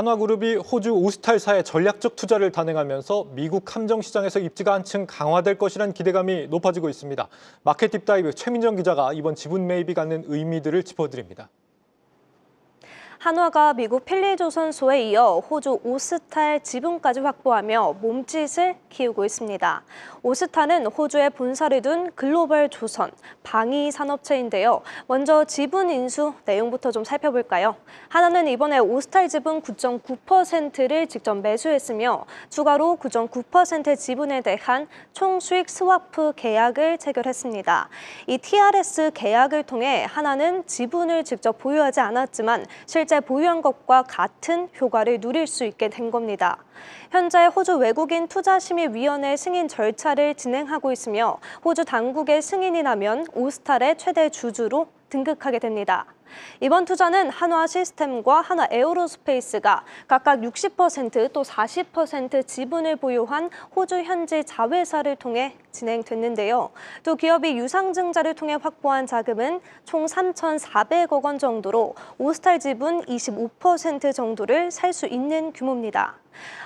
한화그룹이 호주 오스탈사의 전략적 투자를 단행하면서 미국 함정 시장에서 입지가 한층 강화될 것이란 기대감이 높아지고 있습니다. 마켓 딥다이브 최민정 기자가 이번 지분 매입이 갖는 의미들을 짚어드립니다. 한화가 미국 필리조선소에 이어 호주 오스탈 지분까지 확보하며 몸짓을 키우고 있습니다. 오스탈은 호주에 본사를 둔 글로벌 조선 방위 산업체인데요. 먼저 지분 인수 내용부터 좀 살펴볼까요? 하나는 이번에 오스탈 지분 9.9%를 직접 매수했으며 추가로 9.9% 지분에 대한 총 수익 스와프 계약을 체결했습니다. 이 TRS 계약을 통해 하나는 지분을 직접 보유하지 않았지만 실제 보유한 것과 같은 효과를 누릴 수 있게 된 겁니다. 현재 호주 외국인 투자심의위원회 승인 절차를 진행하고 있으며 호주 당국의 승인이 나면 오스탈의 최대 주주로 등극하게 됩니다. 이번 투자는 한화 시스템과 한화 에어로스페이스가 각각 60%또 40% 지분을 보유한 호주 현지 자회사를 통해 진행됐는데요. 또 기업이 유상증자를 통해 확보한 자금은 총 3,400억 원 정도로 오스탈 지분 25% 정도를 살 수 있는 규모입니다.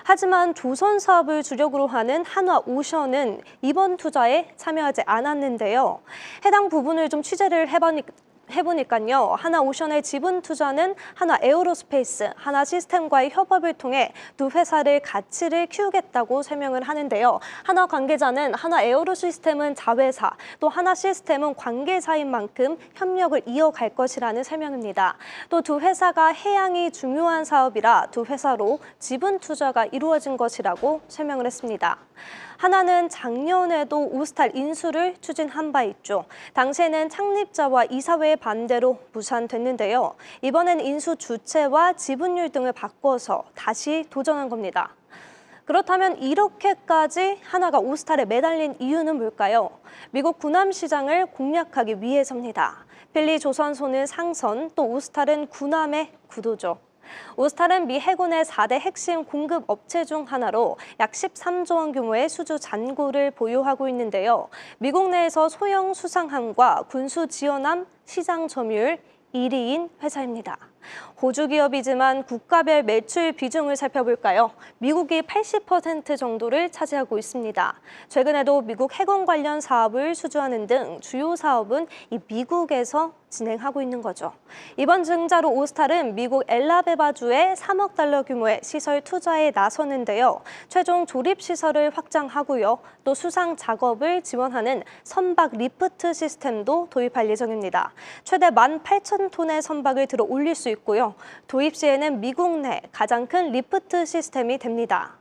하지만 조선 사업을 주력으로 하는 한화 오션은 이번 투자에 참여하지 않았는데요. 해당 부분을 좀 취재를 해보니 해보니까요. 하나 오션의 지분 투자는 하나 에어로스페이스, 하나 시스템과의 협업을 통해 두 회사를 가치를 키우겠다고 설명을 하는데요. 하나 관계자는 하나 에어로 시스템은 자회사, 또 하나 시스템은 관계사인 만큼 협력을 이어갈 것이라는 설명입니다. 또 두 회사가 해양이 중요한 사업이라 두 회사로 지분 투자가 이루어진 것이라고 설명을 했습니다. 하나는 작년에도 오스탈 인수를 추진한 바 있죠. 당시에는 창립자와 이사회의 반대로 무산됐는데요. 이번엔 인수 주체와 지분율 등을 바꿔서 다시 도전한 겁니다. 그렇다면 이렇게까지 하나가 오스탈에 매달린 이유는 뭘까요? 미국 군함 시장을 공략하기 위해서입니다. 필리 조선소는 상선, 또 오스탈은 군함의 구도죠. 오스탈은 미 해군의 4대 핵심 공급 업체 중 하나로 약 13조 원 규모의 수주 잔고를 보유하고 있는데요. 미국 내에서 소형 수상함과 군수 지원함 시장 점유율 1위인 회사입니다. 호주 기업이지만 국가별 매출 비중을 살펴볼까요? 미국이 80% 정도를 차지하고 있습니다. 최근에도 미국 해군 관련 사업을 수주하는 등 주요 사업은 이 미국에서 진행하고 있는 거죠. 이번 증자로 오스탈은 미국 엘라베바주에 3억 달러 규모의 시설 투자에 나서는데요. 최종 조립 시설을 확장하고요. 또 수상 작업을 지원하는 선박 리프트 시스템도 도입할 예정입니다. 최대 18,000 톤의 선박을 들어 올릴 수 있고요. 도입 시에는 미국 내 가장 큰 리프트 시스템이 됩니다.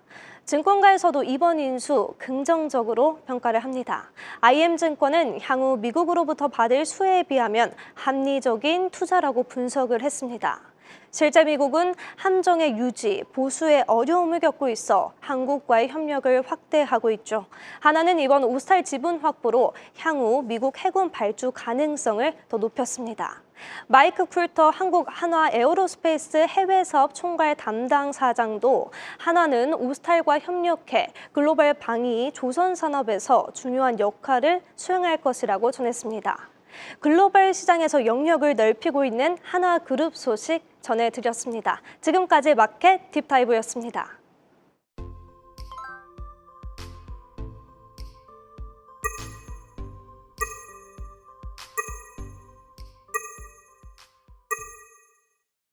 증권가에서도 이번 인수 긍정적으로 평가를 합니다. IM증권은 향후 미국으로부터 받을 수혜에 비하면 합리적인 투자라고 분석을 했습니다. 실제 미국은 함정의 유지, 보수에 어려움을 겪고 있어 한국과의 협력을 확대하고 있죠. 하나는 이번 오스탈 지분 확보로 향후 미국 해군 발주 가능성을 더 높였습니다. 마이크 쿨터 한국 한화 에어로스페이스 해외 사업 총괄 담당 사장도 한화는 오스탈과 협력해 글로벌 방위 조선 산업에서 중요한 역할을 수행할 것이라고 전했습니다. 글로벌 시장에서 영역을 넓히고 있는 한화그룹 소식 전해드렸습니다. 지금까지 마켓 딥다이브였습니다.